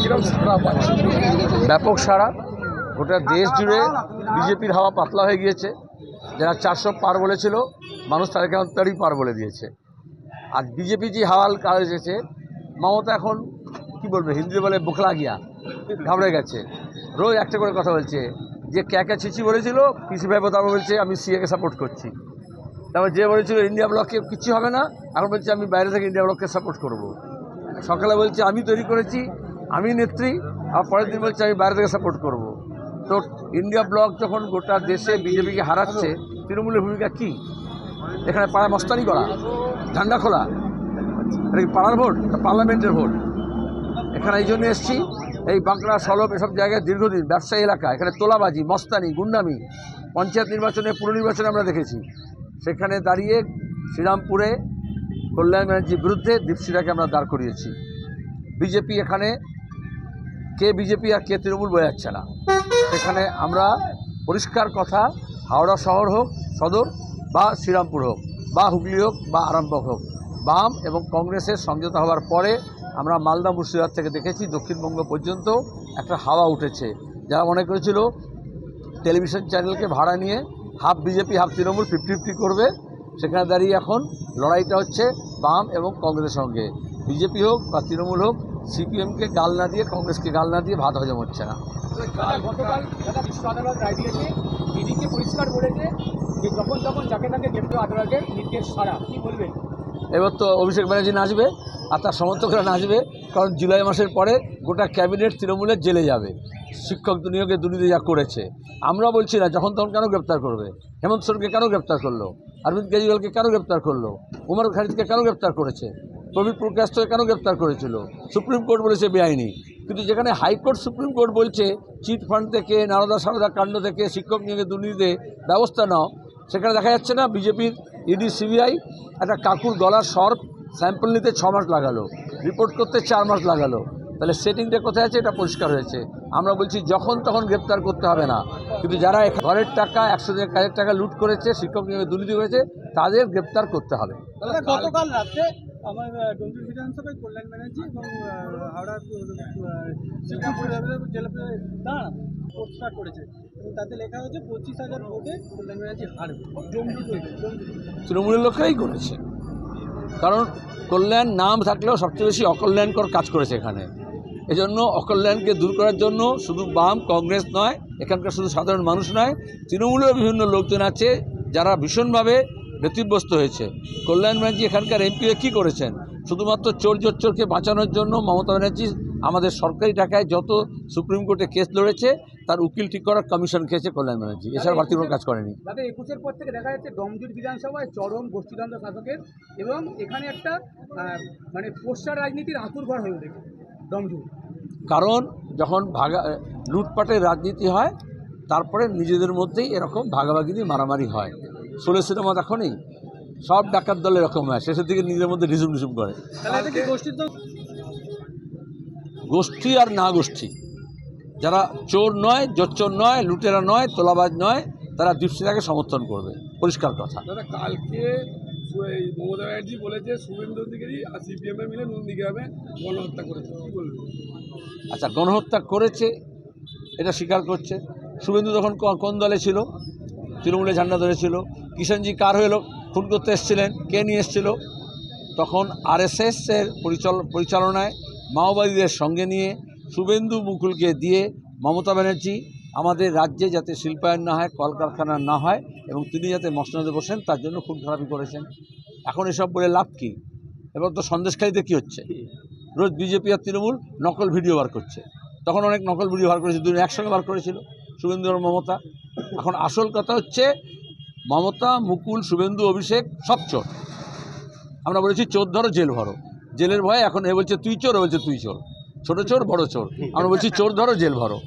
কিরম সারা পাচ্ছে। ব্যাপক সাড়া গোটা দেশ জুড়ে বিজেপির হাওয়া পাতলা হয়ে গিয়েছে। যারা চারশো পার বলেছিল, মানুষ তাদেরকে এখন তারই পার বলে দিয়েছে। আর বিজেপি যে হাওয়াল কাজ এসেছে, মমতা এখন কি বলবে হিন্দি বলে বোখলা গিয়া, ঘাবড়ে গেছে। রোজ একটা করে কথা বলছে, যে ক্যাকা ছিচি বলেছিল, পিসি ভাই তারপর বলছে, আমি সিএকে সাপোর্ট করছি। তারপর যে বলেছিল ইন্ডিয়া ব্লককে কিছু হবে না, এখন বলছে, আমি বাইরে থেকে ইন্ডিয়া ব্লককে সাপোর্ট করব। সকালে বলছে, আমি তৈরি করেছি আমি নেত্রী, আর পরের দিন বলছি, আমি বাইরে থেকে সাপোর্ট করব। তো ইন্ডিয়া ব্লক যখন গোটা দেশে বিজেপিকে হারাচ্ছে, তৃণমূলের ভূমিকা কী? এখানে পাড়া মস্তানি করা, ঝান্ডা খোলা, এটা কি পাড়ার ভোট পার্লামেন্টের ভোট? এখানে এই জন্য এসছি, এই বাঁকড়া সলভ এসব জায়গায় দীর্ঘদিন ব্যবসায়ী এলাকা, এখানে তোলাবাজি, মস্তানি, গুন্ডামি, পঞ্চায়েত নির্বাচনে, পুর নির্বাচনে আমরা দেখেছি। সেখানে দাঁড়িয়ে শ্রীরামপুরে কল্যাণ ব্যানার্জির বিরুদ্ধে দীপশিরাকে আমরা দাঁড় করিয়েছি। বিজেপি এখানে কে বিজেপি আর কে তৃণমূল বোঝা যাচ্ছে না। সেখানে আমরা পরিষ্কার কথা, হাওড়া শহর হোক, সদর, বা শ্রীরামপুর হোক, বা হুগলি হোক, বা আরামবাগ হোক, বাম এবং কংগ্রেসের সমঝোতা হওয়ার পরে আমরা মালদা মুর্শিদাবাদ থেকে দেখেছি, দক্ষিণবঙ্গ পর্যন্ত একটা হাওয়া উঠেছে। যারা মনে করেছিল টেলিভিশন চ্যানেলকে ভাড়া নিয়ে half BJP, half Trinamool fifty fifty করবে, সেখানে দাঁড়িয়ে এখন লড়াইটা হচ্ছে বাম এবং কংগ্রেসের সঙ্গে। বিজেপি হোক বা তৃণমূল হোক সিপিএমকে গাল না দিয়ে কংগ্রেসকে গাল না দিয়ে ভাত হজম হচ্ছে না। গতকাল আদালত রায় দিয়েছে ইডিকে পরিষ্কার বলেছে যে যখন তখন যাকে তাকে গ্রেপ্তার আদালতের নির্দেশ ছাড়া। কি বলবেন? এবার তো অভিষেক ব্যানার্জি নাচবে আর তার সমর্থকরা নাচবে কারণ জুলাই মাসের পরে গোটা ক্যাবিনেট তৃণমূলের জেলে যাবে। শিক্ষক দুনিয়োগে দুর্নীতি যা করেছে। আমরা বলছি না যখন তখন কেন গ্রেপ্তার করবে? হেমন্ত সোরেনকে কেন গ্রেপ্তার করল? অরবিন্দ কেজরিওয়ালকে কেন গ্রেপ্তার করল? উমর খালিদকে কেন গ্রেপ্তার করেছে? প্রবীর প্রকাশকে কেন গ্রেপ্তার করেছিল? সুপ্রিম কোর্ট বলেছে বেআইনি। কিন্তু যেখানে হাইকোর্ট, সুপ্রিম কোর্ট বলছে, চিট ফান্ড থেকে, নারদা সারদা কাণ্ড থেকে শিক্ষক নিয়োগে দুর্নীতিতে ব্যবস্থা নাও, সেখানে দেখা যাচ্ছে না বিজেপির ইডি, সিবিআই একটা কাকুর গলার সর্প স্যাম্পল নিতে ছ মাস লাগালো, রিপোর্ট করতে চার মাস লাগালো। তাহলে সেটিংটা কোথায় আছে? এটা পরিষ্কার হয়েছে। আমরা বলছি, যখন তখন গ্রেপ্তার করতে হবে না। কিন্তু যারা ঘরের টাকা, একশো দিনের কাজের টাকা লুট করেছে, শিক্ষক নিয়োগে দুর্নীতি করেছে, তাদের গ্রেপ্তার করতে হবে। গতকাল আমার ডোমজুর বিধানসভায় কল্যাণ ব্যানার্জি এবং হাওড়া জেলা দাঁড়া পোস্টার করেছে। এবং তাতে লেখা হয়েছে, পঁচিশ হাজার ভোটে কল্যাণ ব্যানার্জি হারবে। তৃণমূলের লোকেরাই করেছে। কারণ কল্যাণ নাম থাকলেও সবচেয়ে বেশি অকল্যাণকর কাজ করেছে এখানে। এজন্য অকল্যাণকে দূর করার জন্য শুধু বাম কংগ্রেস নয়, এখানকার শুধু সাধারণ মানুষ নয় তৃণমূলের বিভিন্ন লোকজন আছে যারা ভীষণভাবে ব্যতিব্যস্ত হয়েছে। কল্যাণ ব্যানার্জি এখানকার এমপি কী করেছেন? শুধুমাত্র চোর জোচ্চোরকে বাঁচানোর জন্য মমতা ব্যানার্জি আমাদের সরকারি টাকায় যত সুপ্রিম কোর্টে কেস লড়েছে তার উকিল ঠিক করার কমিশন খেয়েছে কল্যাণ ব্যানার্জি। এছাড়া বাড়তি কোনো কাজ করেনি। একুশের পর থেকে দেখা যাচ্ছে ডমজুর বিধানসভায় চরম গোষ্ঠীদ্বন্দ্ব শাসকের এবং এখানে একটা মানে পোস্টার রাজনীতির আঁতুর ঘর হয়ে উঠেছে ডমজুর কারণ যখন ভাগা লুটপাটের রাজনীতি হয় তারপরে নিজেদের মধ্যেই এরকম ভাগাভাগি মারামারি হয়। ষোলো সিনেমা দেখনি সব ডাকাত দল এরকম হয় শেষের দিকে নিজের মধ্যে রিজুম রিজুম করে। তাহলে এটা গোষ্ঠী আর না গোষ্ঠী। যারা চোর নয় জোচ্চোর নয় লুটেরা নয় তোলাবাজ নয় তারা দীপসিনাকে সমর্থন করবে। পরিষ্কার কথা। কালকে সু- মমতা ব্যানার্জি বলেছে শুভেন্দু অধিকারী আর সিপিএম মিলে গণহত্যা করেছে। কি বলবেন আচ্ছা গণহত্যা করেছে এটা স্বীকার করছে। শুভেন্দু তখন কোন দলে ছিল? তৃণমূলে ঝান্ডা ধরেছিল কিষাণজি কার হয়ে খুন করতে এসেছিলেন। কে নিয়ে এসেছিল? তখন আরএসএসের পরিচাল, পরিচালনায় মাওবাদীদের সঙ্গে নিয়ে শুভেন্দু মুকুলকে দিয়ে মমতা ব্যানার্জি আমাদের রাজ্যে যাতে শিল্পায়ন না হয়, কলকারখানা না হয় এবং তিনি যাতে মসনদে বসেন, তার জন্য খুন খারাপি করেছেন। এখন এসব বলে লাভ কী? এবার তো সন্দেশখালিতে কী হচ্ছে? রোজ বিজেপি আর তৃণমূল নকল ভিডিও বার করছে। তখন অনেক নকল ভিডিও বার করেছে, দুজন একসঙ্গে বার করেছিল, শুভেন্দু আর মমতা। এখন আসল কথা হচ্ছে মমতা, মুকুল, শুভেন্দু, অভিষেক, সব চোর। আমরা বলেছি, চোর ধরো, জেল ভরো। জেলের ভয়ে এখন এ বলছে, তুই চোর বলছে, তুই চোর। ছোটো চোর, বড় চোর। আমরা বলছি, চোর ধরো, জেল ভরো।